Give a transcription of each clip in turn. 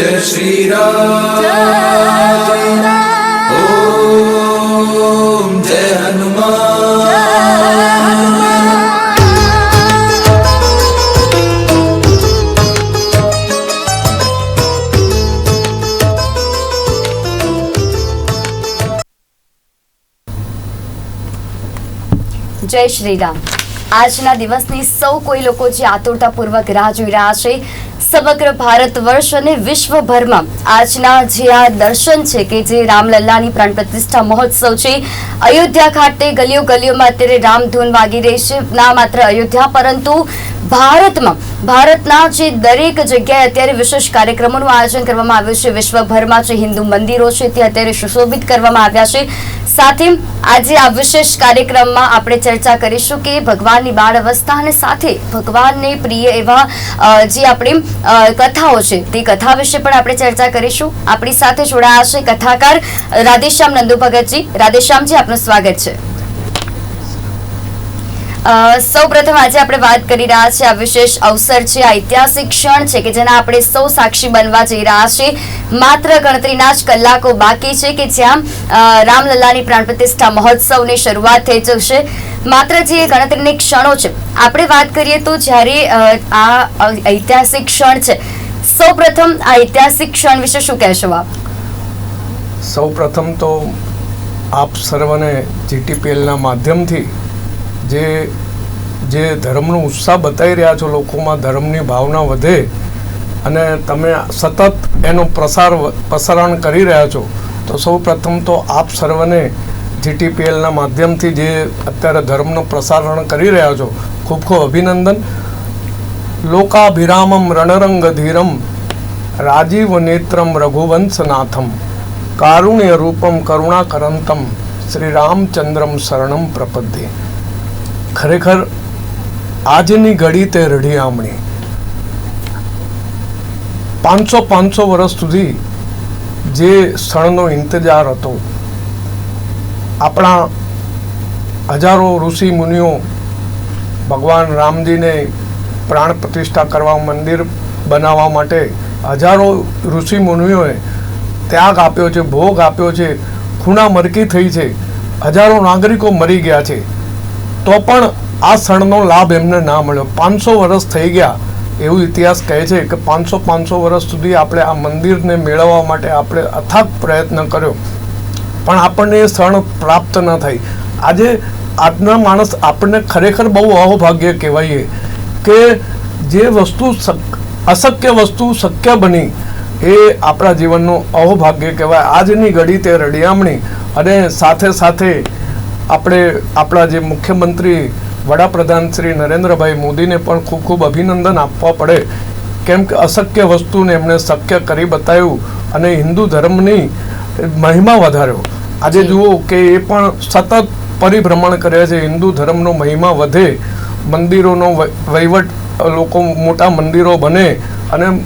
જય શ્રી રામ જય શ્રી રામ આજના દિવસની સૌ કોઈ લોકો જે આતુરતાપૂર્વક રાહ જોઈ રહ્યા છે સમગ્ર ભારત વર્ષ અને વિશ્વભરમાં આજના જે આ દર્શન છે કે જે રામલલ્લાની પ્રાણ પ્રતિષ્ઠા મહોત્સવ છે, અયોધ્યા ખાતે ગલીઓ ગલીઓમાં અત્યારે રામધૂન વાગી રહી છે. ના માત્ર અયોધ્યા, પરંતુ ભારતમાં ભારતના જે દરેક જગ્યાએ અત્યારે વિશેષ કાર્યક્રમોનું આયોજન કરવામાં આવ્યું છે. વિશ્વભરમાં જે હિન્દુ મંદિરો છે તે અત્યારે સુશોભિત કરવામાં આવ્યા છે. સાથે આજે આ વિશેષ કાર્યક્રમમાં આપણે ચર્ચા કરીશું કે ભગવાનની બાળ અવસ્થા અને સાથે ભગવાનને પ્રિય એવા જે આપણે કથાઓ છે તે કથા વિશે પણ આપણે ચર્ચા કરીશું. આપણી સાથે જોડાયા છે કથાકાર રાધેશ્યામ નંદુ ભગતજી રાધેશ્યામજી, આપનું સ્વાગત છે. સૌ પ્રથમ આજે આપણે વાત કરી રહ્યા છીએ આ વિશેષ અવસર છે, આ ઐતિહાસિક ક્ષણ છે કે જેના આપણે સૌ સાક્ષી બનવા જઈ રહ્યા છીએ. માત્ર ગણતરીના જ કલાકો બાકી છે કે જ્યાં રામલલ્લાની પ્રાણ પ્રતિષ્ઠા મહોત્સવની શરૂઆત થઈ જશે. માત્ર જે ગણતરીની ક્ષણો છે, આપણે વાત કરીએ તો જ્યારે આ ઐતિહાસિક ક્ષણ છે. સૌ પ્રથમ આ ઐતિહાસિક ક્ષણ વિશે શું કહેશો આપ? સૌ પ્રથમ તો આપ સર્વને જીટીપીએલના માધ્યમથી જે જે ધર્મનો ઉત્સાહ બતાવી રહ્યા છો લોકોમાં, ધર્મની ભાવના વધે અને તમે સતત એનો પ્રસાર પ્રસારણ કરી રહ્યા છો, તો સૌ પ્રથમ તો આપ સર્વને જીટીપીએલના માધ્યમથી જે અત્યારે ધર્મનું પ્રસારણ કરી રહ્યા છો, ખૂબ ખૂબ અભિનંદન. લોકાભિરામમ રણરંગ ધીરમ રાજીવ નેત્રમ રઘુવંશનાથમ કારુણ્ય રૂપમ કરુણાકરંતમ શ્રી રામચંદ્રમ શરણમ પ્રપદ્યે. ખરેખર આજની ઘડી તે રઢિયામણી પાંચસો પાંચસો વર્ષ સુધી જે સ્થળનો ઇંતજાર હતો, આપણા હજારો ઋષિ મુનિઓ ભગવાન રામજીને પ્રાણ પ્રતિષ્ઠા કરવા મંદિર બનાવવા માટે હજારો ઋષિ મુનિઓએ ત્યાગ આપ્યો છે, ભોગ આપ્યો છે, ખૂણા મરકી થઈ છે. હજારો નાગરિકો મરી ગયા છે. તો પણ આ ક્ષણનો લાભ એમને ના મળ્યો. પાંચસો વર્ષ થઈ ગયા એવું ઇતિહાસ કહે છે કે પાંચસો પાંચસો વર્ષ સુધી આપણે આ મંદિરને મેળવવા માટે આપણે અથાગ પ્રયત્ન કર્યો. પણ આપણને એ ક્ષણ પ્રાપ્ત ન થઈ. આજે આજના માણસ આપણને ખરેખર બહુ અહોભાગ્ય કહેવાય કે જે વસ્તુ અશક્ય વસ્તુ શક્ય બની એ આપણા જીવનનું અહોભાગ્ય કહેવાય. આજની ઘડી તે રડિયામણી અને સાથે સાથે આપણે આપણા જે મુખ્યમંત્રી વડાપ્રધાન શ્રી નરેન્દ્રભાઈ મોદીને પણ ખૂબ ખૂબ અભિનંદન આપવા પડે. કેમ કે અશક્ય વસ્તુને એમણે શક્ય કરી બતાવ્યું અને હિન્દુ ધર્મની મહિમા વધાર્યો. આજે જુઓ કે એ પણ સતત પરિભ્રમણ કરે છે. હિન્દુ ધર્મનો મહિમા વધે મંદિરોનો વહ- વહીવટ લોકો મોટા મંદિરો બને અને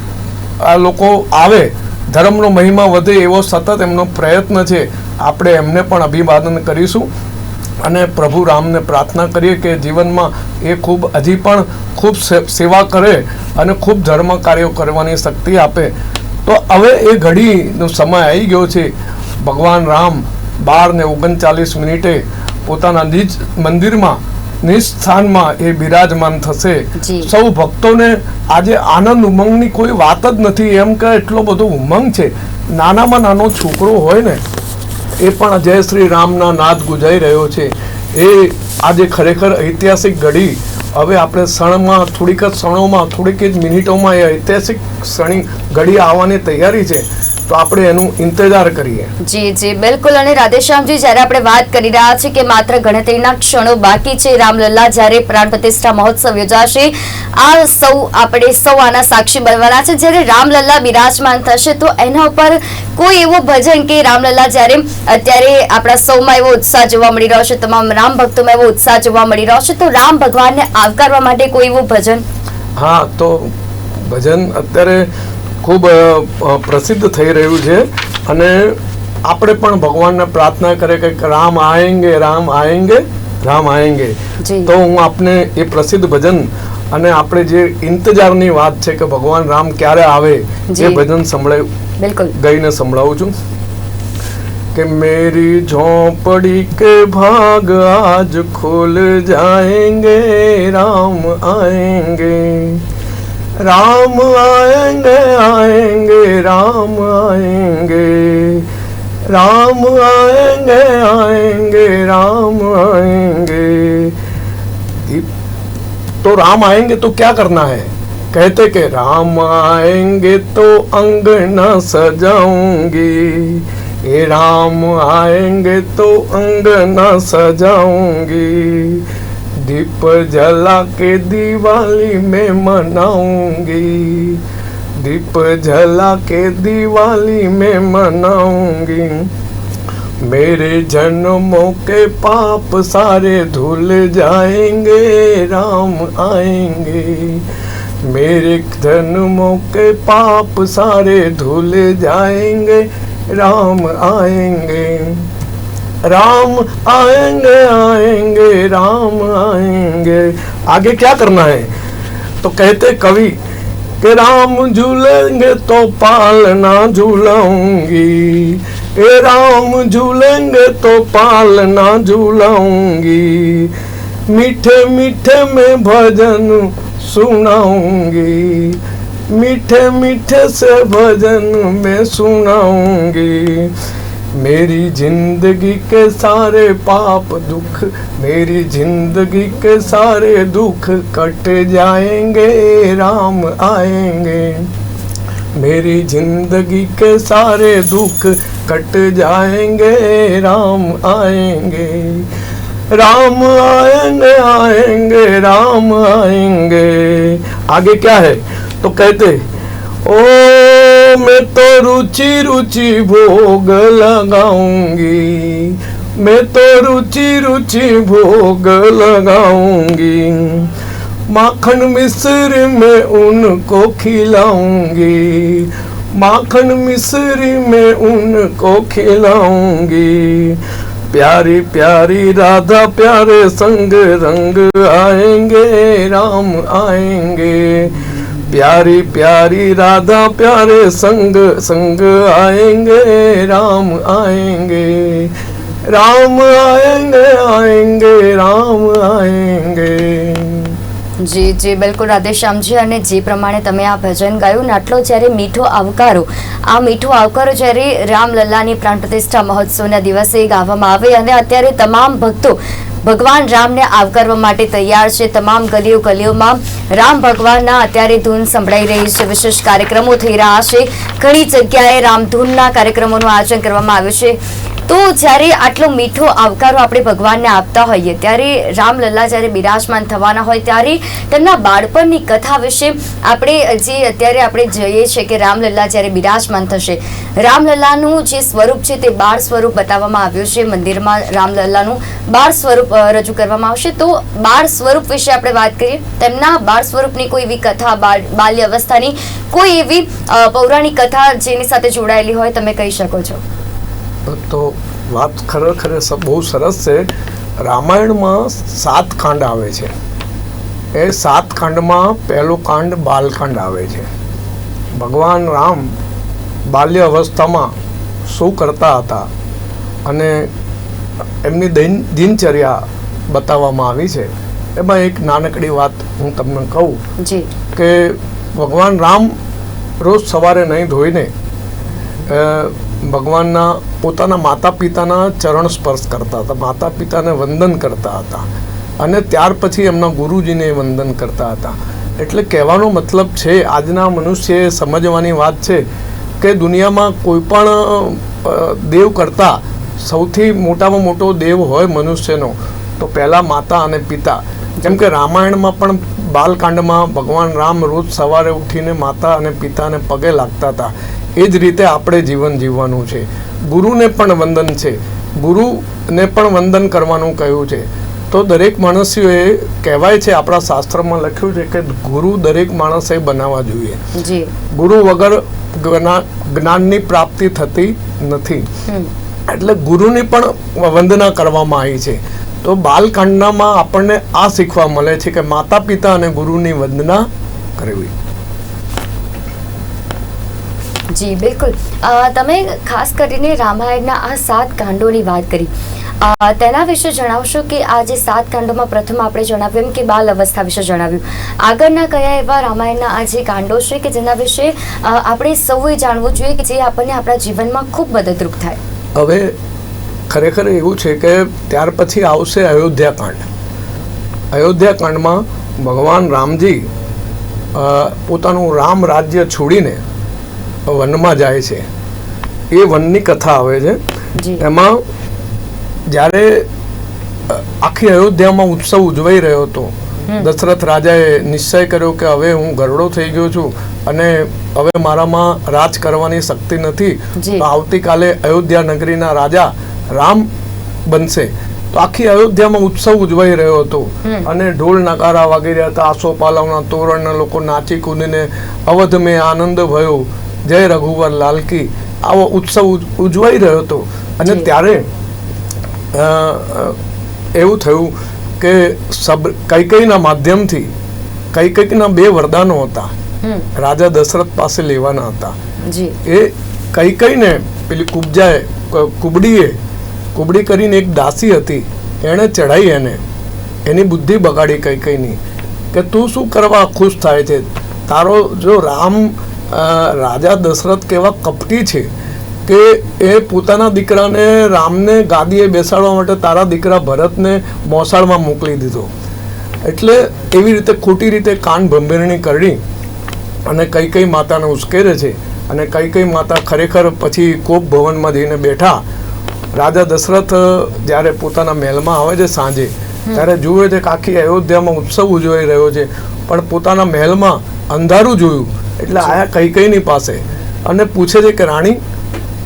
આ લોકો આવે ધર્મનો મહિમા વધે એવો સતત એમનો પ્રયત્ન છે. આપણે એમને પણ અભિવાદન કરીશું. અને પ્રભુ રામને પ્રાર્થના કરીએ કે જીવનમાં એ ખૂબ હજી પણ ખૂબ સેવા કરે અને ખૂબ ધર્મ કાર્યો કરવાની શક્તિ આપે. તો હવે એ ઘડીનો સમય આવી ગયો છે. ભગવાન રામ બાર ને ઓગણચાલીસ મિનિટે પોતાના નિજ મંદિરમાં નિજ સ્થાનમાં એ બિરાજમાન થશે. સૌ ભક્તોને આજે આનંદ ઉમંગની કોઈ વાત જ નથી. એમ કે એટલો બધો ઉમંગ છે. નાનામાં નાનો છોકરો હોય ને એ પણ જય શ્રી રામના નાદ ગુજાઈ રહ્યો છે. એ આજે ખરેખર ઐતિહાસિક ઘડી. હવે આપણે ક્ષણમાં થોડીક જ ક્ષણોમાં, થોડીક જ મિનિટોમાં એ ઐતિહાસિક ક્ષણી ઘડી આવવાની તૈયારી છે. તો આપણે એનું ઇંતજાર કરીએ. જી જી બિલકુલ. અને રાધેશ્યામજી જ્યારે આપણે વાત કરી રહ્યા છીએ કે માત્ર ગણતરીના ક્ષણો બાકી છે રામલલ્લા જ્યારે પ્રાણ પ્રતિષ્ઠા મહોત્સવ યોજાશે આ સૌ આપણે સૌ આના સાક્ષી બનવાના છે. જ્યારે રામલલ્લા બિરાજમાન થશે તો એના ઉપર કોઈ એવું ભજન કે રામલલ્લા જ્યારે અત્યારે આપણા સૌમાં એવો ઉત્સાહ જોવા મળી રહ્યો છે તમામ રામ ભક્તોમાં એવો ઉત્સાહ જોવા મળી રહ્યો છે તો રામ ભગવાનને આવકારવા માટે કોઈ એવું ભજન? હા તો ભજન અત્યારે ખૂબ પ્રસિદ્ધ થઈ રહ્યું છે. અને આપણે પણ ભગવાનને પ્રાર્થના કરે કે રામ આયંગે રામ આએંગે રામ આયંગે. તો હું આપને એ પ્રસિદ્ધ ભજન અને આપણે જે ઇંતજારની વાત છે કે ભગવાન રામ ક્યારે આવે એ ભજન સંભળાય બિલકુલ. ગઈને સંભળાવું છું. કે મેરી झोपड़ी કે ભાગ આજ ખુલ जाएंगे રામ આયંગે. राम आएँगे आएँगे, राम आएँगे। राम आएँगे आएँगे, राम आएँगे। तो राम आएँगे तो क्या करना है? कहते कि राम आएँगे तो अंगना सजाऊँगी। ये राम आएँगे तो अंगना सजाऊँगी। दीप जला के दिवाली में मनाऊँगी। दीप जला के दिवाली में मनाऊँगी। मेरे जन्मों के पाप सारे धुल जाएँगे, राम आएँगे। मेरे जन्मों के पाप सारे धुल जाएँगे, राम आएँगे। राम आएँगे आएँगे, राम आएँगे। आगे क्या करना है? तो कहते कवि कि राम झूलेंगे तो पालना झूलाऊँगी। ए राम झूलेंगे तो पालना झूलाऊँगी। मीठे मीठे में भजन सुनाऊँगी। मीठे मीठे से भजन में सुनाऊँगी। मेरी ज़िंदगी के सारे पाप दुख, मेरी ज़िंदगी के सारे दुख कट जाएँगे, राम आएँगे। मेरी ज़िंदगी के सारे दुख कट जाएँगे, राम आएँगे। राम आएँगे आएँगे, राम आएँगे। आगे क्या है? तो कहते, ओ मैं तो रुचि रुचि भोग लगाऊँगी। मैं तो रुचि रुचि भोग लगाऊँगी। माखन मिश्र में उनको खिलाऊँगी। माखन मिश्री में उनको खिलाऊँगी। प्यारी प्यारी राधा प्यारे संग रंग आएँगे, राम आएँगे। प्यारी प्यारी राधा प्यारे संग संग आएंगे राम आएंगे राम आएंगे आएंगे राम आएंगे જી જી, બિલકુલ રાધેશ્યામજી, અને જે પ્રમાણે તમે આ ભજન ગાયું આટલો જ્યારે મીઠો આવકારો, આ મીઠો આવકારો જ્યારે રામલલ્લાની પ્રાણ પ્રતિષ્ઠા મહોત્સવના દિવસે ગાવામાં આવે અને અત્યારે તમામ ભક્તો ભગવાન રામને આવકારવા માટે તૈયાર છે. તમામ ગલીઓ ગલીઓમાં રામ ભગવાનના અત્યારે ધૂન સંભળાઈ રહી છે. વિશેષ કાર્યક્રમો થઈ રહ્યા છે. ઘણી જગ્યાએ રામધૂનના કાર્યક્રમોનું આયોજન કરવામાં આવ્યું છે. તો જ્યારે આટલો મીઠો આવકારો આપણે ભગવાનને આપતા હોઈએ, ત્યારે રામલલ્લા જ્યારે બિરાજમાન થવાના હોય, ત્યારે તેમના બાળપણની કથા વિશે આપણે જે અત્યારે આપણે જોઈએ છે કે રામલલ્લા જ્યારે બિરાજમાન થશે, રામલલ્લાનું જે સ્વરૂપ છે તે બાળ સ્વરૂપ બતાવવામાં આવ્યું છે. મંદિરમાં રામલલ્લાનું બાળ સ્વરૂપ રજૂ કરવામાં આવશે. તો બાળ સ્વરૂપ વિશે આપણે વાત કરીએ, તેમના બાળ સ્વરૂપની કોઈ એવી કથા બાલ્ય અવસ્થાની કોઈ એવી પૌરાણિક કથા જેની સાથે જોડાયેલી હોય, તમે કહી શકો છો. તો વાત ખરેખર બહુ સરસ છે. રામાયણમાં સાત કાંડ આવે છે. એ સાત કાંડમાં પહેલો કાંડ બાલકાંડ આવે છે. ભગવાન રામ બાલ્ય અવસ્થામાં શું કરતા હતા અને એમની દૈન દિનચર્યા બતાવવામાં આવી છે. એમાં એક નાનકડી વાત હું તમને કહું કે ભગવાન રામ રોજ સવારે નહીં ધોઈને ભગવાનના પોતાના માતા પિતાના ચરણ સ્પર્શ કરતા હતા માતા પિતાને વંદન કરતા હતા અને ત્યાર પછી એમના ગુરુજીને વંદન કરતા હતા. એટલે કહેવાનો મતલબ છે, આજના મનુષ્યએ સમજવાની વાત છે કે દુનિયામાં કોઈ પણ દેવ કરતાં સૌથી મોટામાં મોટો દેવ હોય મનુષ્યનો. તો પહેલાં માતા અને પિતા. જેમ કે રામાયણમાં પણ બાલકાંડમાં ભગવાન રામ રોજ સવારે ઉઠીને માતા અને પિતાને પગે લાગતા હતા. એ જ રીતે આપણે જીવન જીવવાનું છે. ગુરુને પણ વંદન છે. ગુરુને પણ વંદન કરવાનું કહ્યું છે. તો દરેક માણસીઓએ કહેવાય છે આપણા શાસ્ત્રમાં લખ્યું છે કે ગુરુ દરેક માણસે બનાવવા જોઈએ. ગુરુ વગર જ્ઞાનની પ્રાપ્તિ થતી નથી. એટલે ગુરુની પણ વંદના કરવામાં આવી છે. તો બાલકાંડનામાં આપણને આ શીખવા મળે છે કે માતા પિતા અને ગુરુની વંદના કરવી. જી, બિલકુલ. તમે ખાસ કરીને રામાયણના આ સાત કાંડોની વાત કરી. તેના વિશે જણાવશો કે આ જે સાત કાંડોમાં પ્રથમ આપણે જણાવ્યું કે બાલ અવસ્થા વિશે જણાવ્યું. આગળના કયા એવા રામાયણના આ જે કાંડો છે કે જેના વિશે આપણે સૌએ જાણવું જોઈએ કે જે આપણને આપણા જીવનમાં ખૂબ મદદરૂપ થાય. હવે ખરેખર એવું છે કે ત્યાર પછી આવશે અયોધ્યા કાંડ. અયોધ્યા કાંડમાં ભગવાન રામજી પોતાનું રામ રાજ્ય છોડીને વનમાં જાય છે. એ વનની કથા આવે છે. એમાં જ્યારે આખી અયોધ્યામાં ઉત્સવ ઉજવાઈ રહ્યો હતો દશરથ રાજાએ નિશ્ચય કર્યો કે હવે હું ગરડો થઈ ગયો છું અને હવે મારામાં રાજ કરવાની શક્તિ નથી તો આવતીકાલે અયોધ્યા નગરીના રાજા રામ બનશે. તો આખી અયોધ્યામાં ઉત્સવ ઉજવાઈ રહ્યો હતો. અને ઢોલ નકારા વાગી રહ્યા હતા આસોપાલવના તોરણના લોકો નાચી કૂદીને અવધ મેં આનંદ ભયો. જય રઘુવર લાલકી આવો ઉત્સવ ઉજ- ઉજવાઈ રહ્યો હતો. અને ત્યારે એવું થયું કે સબ કૈકઈના માધ્યમથી કૈકઈના બે વરદાનો હતા. રાજા દશરથ પાસે લેવાના હતા. એ કઈ કઈને પેલી કુબજાએ કુબડીએ કુબડી કરીને એક દાસી હતી. એણે ચડાઈ એને. એની બુદ્ધિ બગાડી કઈ કઈની કે તું શું કરવા ખુશ થાય છે? તારો જો રામ રાજા દશરથ કેવા કપટી છે કે એ પોતાના દીકરાને રામને ગાદીએ બેસાડવા માટે તારા દીકરા ભરતને મોસાળમાં મોકલી દીધો. એટલે એવી રીતે ખોટી રીતે કાન ભંભેરણી કરી અને કઈ કઈ માતાને ઉશ્કેરે છે અને કઈ કઈ માતા ખરેખર પછી કોપ ભવનમાં જઈને બેઠા. રાજા દશરથ જ્યારે પોતાના મહેલમાં આવે છે સાંજે, ત્યારે જુએ છે કે આખી અયોધ્યામાં ઉત્સવ ઉજવાઈ રહ્યો છે. પણ પોતાના મહેલમાં અંધારું જોયું. એટલે આયા કઈ કઈની પાસે. અને પૂછે છે કે રાણી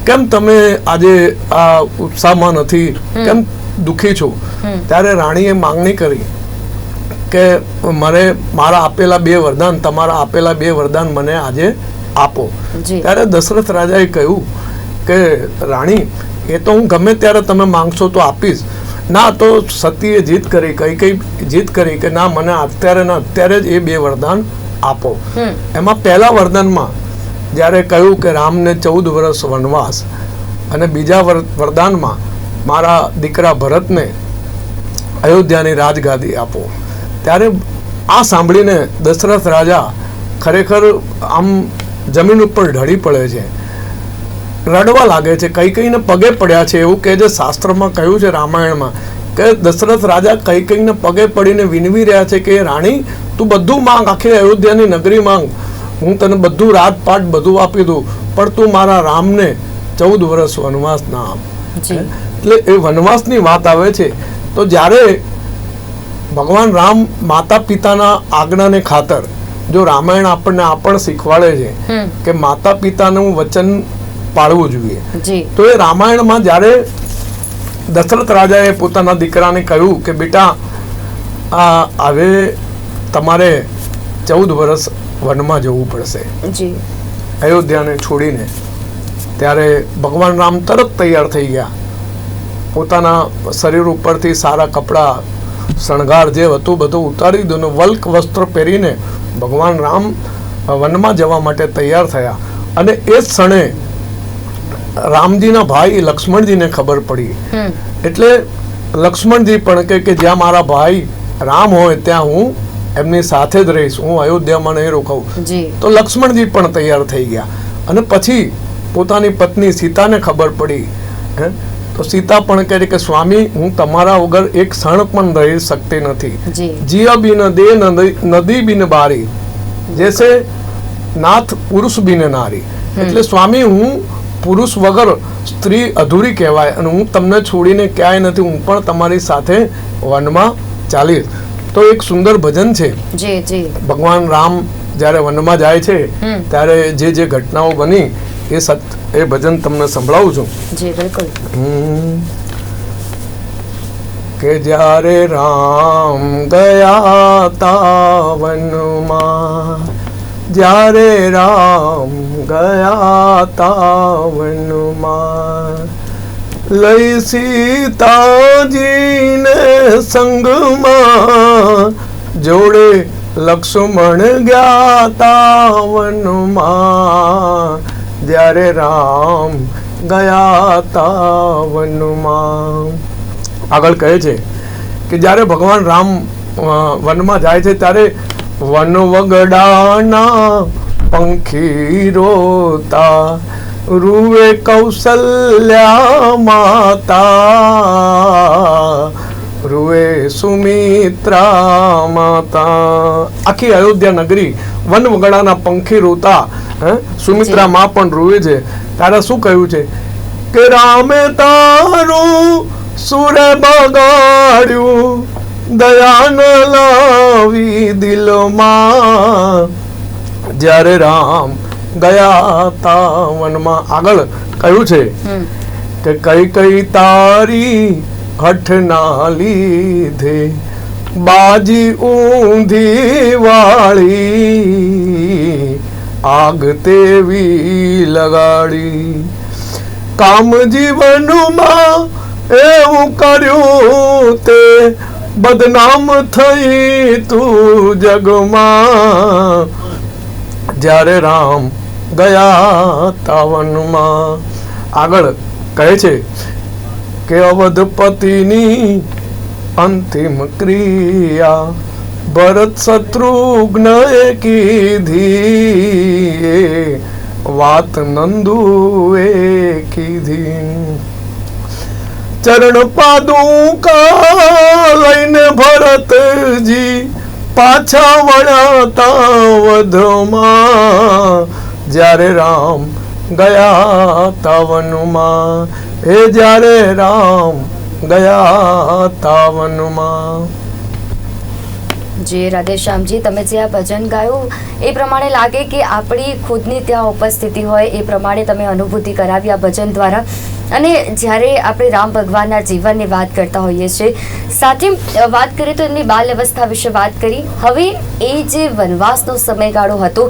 કેમ તમે આજે આ ઉત્સાહમાં નથી? કેમ દુઃખી છો? ત્યારે રાણીએ માંગણી કરી કે મને મારા આપેલા બે વરદાન તમારા આપેલા બે વરદાન મને આજે આપો. ત્યારે દશરથ રાજાએ કહ્યું કે રાણી એ તો હું ગમે ત્યારે તમે માંગશો તો આપીશ. ના તો સતીએ જીત કરી કઈ કઈ જીત કરી કે ના મને અત્યારે ના અત્યારે જ એ બે વરદાન આપો. એમાં પહેલા વરદાનમાં જ્યારે કહ્યું કે રામને ચૌદ વર્ષ વનવાસ અને બીજા વરદાનમાં મારા દીકરા ભરતને અયોધ્યાની રાજગાદી આપો. ત્યારે આ સાંભળીને દશરથ રાજા ખરેખર આમ જમીન ઉપર ઢળી પડે છે. રડવા લાગે છે કઈ કઈને પગે પડ્યા છે એવું કે જે શાસ્ત્રમાં કહ્યું છે રામાયણમાં કે દશરથ રાજા કઈ કઈને પગે પડીને વિનવી રહ્યા છે કે રાણી તું બધું માંગ આખી અયોધ્યાની નગરી માંગ. હું તને બધું રાતપાટ બધું આપી દઉં પણ તું મારા રામને ચૌદ વર્ષ વનવાસ ના આપ એટલે એ વનવાસની વાત આવે છે. તો જ્યારે ભગવાન રામ માતા પિતાના આજ્ઞાને ખાતર જો રામાયણ આપણને આ પણ શીખવાડે છે કે માતા પિતાનું વચન પાળવું જોઈએ. તો એ રામાયણમાં જ્યારે દશરથ રાજાએ પોતાના દીકરાને કહ્યું કે બેટા આ હવે તમારે ચૌદ વર્ષ વનમાં જવું પડશે. અયોધ્યાને છોડીને ત્યારે ભગવાન રામ તરત તૈયાર થઈ ગયા. પોતાના શરીર ઉપરથી સારા કપડાં શણગાર જે હતું બધું ઉતારી દીધું અને વલ્ક વસ્ત્ર પહેરીને ભગવાન રામ વનમાં જવા માટે તૈયાર થયા. અને એ જ ક્ષણે રામજીના ભાઈ લક્ષ્મણજીને ખબર પડી. એટલે લક્ષ્મણજી પણ કે કે જ્યાં મારા ભાઈ રામ હોય ત્યાં હું એમની સાથે જ રહીશ હું અયોધ્યામાં નહીં રોકાઉં. તો લક્ષ્મણજી પણ તૈયાર થઈ ગયા. અને પછી પોતાની પત્ની સીતાને ખબર પડી. હે? તો સીતા પણ કહે કે સ્વામી હું તમારા વગર એક ક્ષણ પણ રહી શકતી નથી. જીય બિન દે નદી બિન બારી. જેસે નાથ પુરુષ બિન નારી. એટલે સ્વામી હું પુરુષ વગર સ્ત્રી અધૂરી કહેવાય અને હું તમને છોડીને ક્યાંય નથી હું પણ તમારી સાથે વનમાં ચાલીશ. તો એક સુંદર ભજન છે. ભગવાન રામ જ્યારે વનમાં જાય છે ત્યારે જે જે ઘટનાઓ બની એ સત એ ભજન તમને સંભળાવું છું. જી બિલકુલ. કે જ્યારે રામ ગયા તા વનમાં જ્યારે રામ ગયા તા વનમાં લઈ સીતાજીને સંગમાં જોડે લક્ષ્મણ ગયા તા વનમાં જ્યારે રામ ગયા તા વનમાં આગળ કહે છે કે જ્યારે ભગવાન રામ વનમાં જાય છે ત્યારે વન વગડાના પંખી રોતા રૂવે કૌશલ્યા માતા રૂવે સુમિત્રા માતા. આખી અયોધ્યા નગરી વન વગડાના પંખી રોતા હે? સુમિત્રા માં પણ રૂવે છે. તારા શું કહ્યું છે? કે રામે તારું સુરે બગાડ્યું દયાન લાવી દિલમાં. જ્યારે રામ ગયા તા વનમાં આગળ કહ્યું છે કે કઈ કઈ તારી હઠ ના લીધે બાજી ઊંધી વાળી આગ તેવી લગાડી. કામ જીવનમાં એવું કર્યું તે બદનામ થઈ તું જગમાં. જ્યારે રામ ગયા તાવનમાં. આગળ કહે છે કે અવધપતિની અંતિમ ક્રિયા ભરત શત્રુઘ્ન કીધી. એ વાત નંદુએ કીધી. ચરણ પાદુકા લઈને ભરતજી પાછા વળાતા વધમાં. જ્યારે રામ ગયા તાવનમાં હે જ્યારે રામ ગયા તાવનમાં. જે, રાધેશ્યામજી, તમે જે આ ભજન ગાયું, એ પ્રમાણે લાગે કે આપણી ખુદની ત્યાં ઉપસ્થિતિ હોય, એ પ્રમાણે તમે અનુભૂતિ કરાવી આ ભજન દ્વારા. અને જ્યારે આપણે રામ ભગવાનના જીવનની વાત કરતા હોઈએ છીએ, સાથે વાત કરીએ તો એમની બાલ અવસ્થા વિશે વાત કરી. હવે એ જે વનવાસનો સમયગાળો હતો,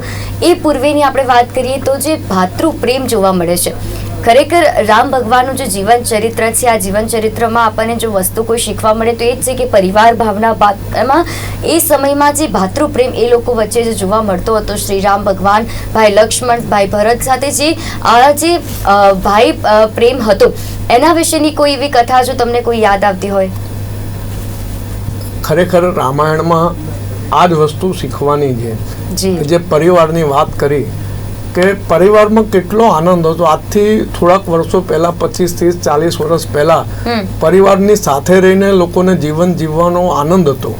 એ પૂર્વેની આપણે વાત કરીએ તો જે ભાતૃ પ્રેમ જોવા મળે છે. ખરેખર રામ ભગવાનનું જે જીવન ચરિત્ર છે આ જીવન ચરિત્રમાં આપણને જો વસ્તુ કોઈ શીખવા મળે તો એ જ છે કે પરિવાર ભાવના બાદ એમાં એ સમયમાં જે ભાતૃ પ્રેમ એ લોકો વચ્ચે જે જોવા મળતો હતો શ્રી રામ ભગવાન ભાઈ લક્ષ્મણ ભાઈ ભરત સાથે જે આ જે ભાઈ પ્રેમ હતો એના વિશેની કોઈ એવી કથા જો તમને કોઈ યાદ આવતી હોય? ખરેખર રામાયણમાં આ જ વસ્તુ શીખવાની છે જે પરિવારની વાત કરી કે પરિવારમાં કેટલો આનંદ હતો. આજથી થોડાક વર્ષો પહેલા પચીસ ત્રીસ ચાલીસ વર્ષ પહેલા પરિવારની સાથે રહીને લોકોને જીવન જીવવાનો આનંદ હતો.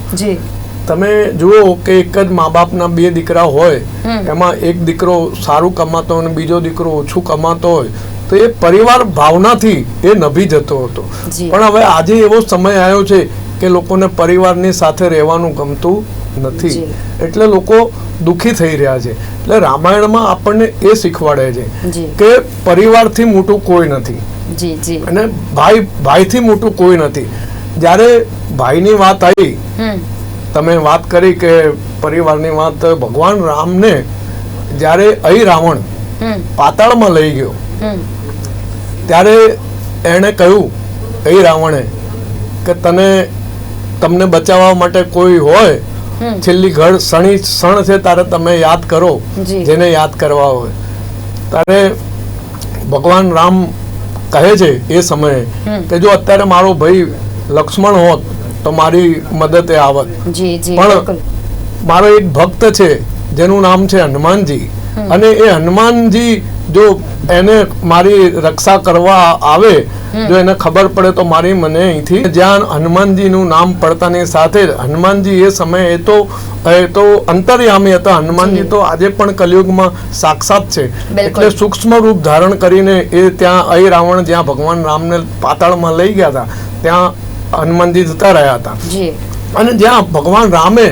તમે જુઓ કે એક જ મા બાપના બે દીકરા હોય એમાં એક દીકરો સારું કમાતો હોય અને બીજો દીકરો ઓછું કમાતો હોય તો એ પરિવાર ભાવનાથી એ નભી જતો હતો. પણ હવે આજે એવો સમય આવ્યો છે કે લોકોને પરિવારની સાથે રહેવાનું ગમતું નથી. એટલે લોકો દુઃખી થઈ રહ્યા છે. એટલે રામાયણમાં આપણને એ શીખવાડે છે કે પરિવારથી મોટું કોઈ નથી. અને ભાઈ ભાઈથી મોટું કોઈ નથી. જ્યારે ભાઈની વાત આવી તમે વાત કરી કે પરિવારની વાત ભગવાન રામને જ્યારે અહીં રાવણ પાતાળમાં લઈ ગયો ત્યારે એણે કહ્યું અહીં રાવણે કે તને તમને બચાવવા માટે કોઈ હોય છેલ્લી ઘડ સણી ક્ષણ છે તારે તમે યાદ કરો જેને યાદ કરવા હોય. ત્યારે ભગવાન રામ કહે છે એ સમયે કે જો અત્યારે મારો ભાઈ લક્ષ્મણ હોત તો મારી મદદે આવત. પણ મારો એક ભક્ત છે જેનું નામ છે હનુમાનજી. અને એ હનુમાનજી જો એને મારી રક્ષા કરવા આવે જો એને ખબર પડે તો મારી મને અહીંથી જ્યાં હનુમાનજીનું નામ પડતાની સાથે જ હનુમાનજી એ સમયે એ તો એ તો અંતર્યામી હતા. હનુમાનજી તો આજે પણ કલયુગમાં સાક્ષાત છે. એટલે સૂક્ષ્મ રૂપ ધારણ કરીને એ ત્યાં અહીં રાવણ જ્યાં ભગવાન રામને પાતાળમાં લઈ ગયા હતા ત્યાં હનુમાનજી જતા રહ્યા હતા. અને જ્યાં ભગવાન રામે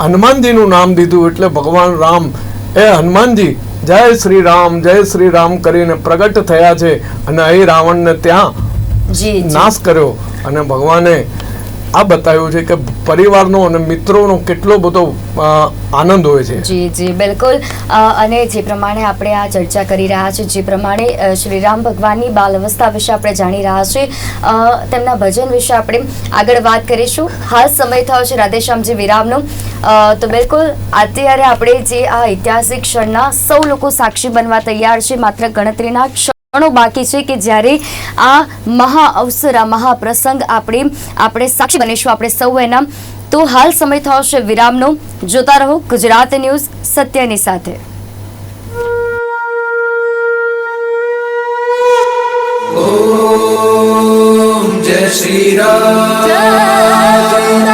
હનુમાનજીનું નામ દીધું એટલે ભગવાન રામ એ હનુમાનજી જય શ્રી રામ જય શ્રી રામ કરીને પ્રગટ થયા છે. અને અહીં રાવણને ત્યાં નાશ કર્યો. અને ભગવાને આ બતાવ્યું છે કે પરિવારનો અને મિત્રોનો કેટલો બધો આનંદ હોય છે. જી જી, બિલકુલ. અને જે પ્રમાણે આપણે આ ચર્ચા કરી રહ્યા છીએ, જે પ્રમાણે શ્રીરામ ભગવાનની બાલ અવસ્થા વિશે આપણે જાણી રહ્યા છીએ તેમના ભજન વિશે આપણે આગળ વાત કરીશું. હાલ સમય થયો છે રાધેશ્યામજી વિરામનો. તો બિલકુલ, અત્યારે આપણે જે આ ઐતિહાસિક ક્ષણના સૌ લોકો સાક્ષી બનવા તૈયાર છે, માત્ર ગણતરીના બાકી છે કે જ્યારે આ મહા અવસર આ મહાપ્રસંગ આપણે આપણે સાક્ષી બનીશું આપણે સૌ એના. તો હાલ સમય થયો છે વિરામનો. જોતા રહો ગુજરાત ન્યૂઝ સત્યની સાથે. જય શ્રી રામ.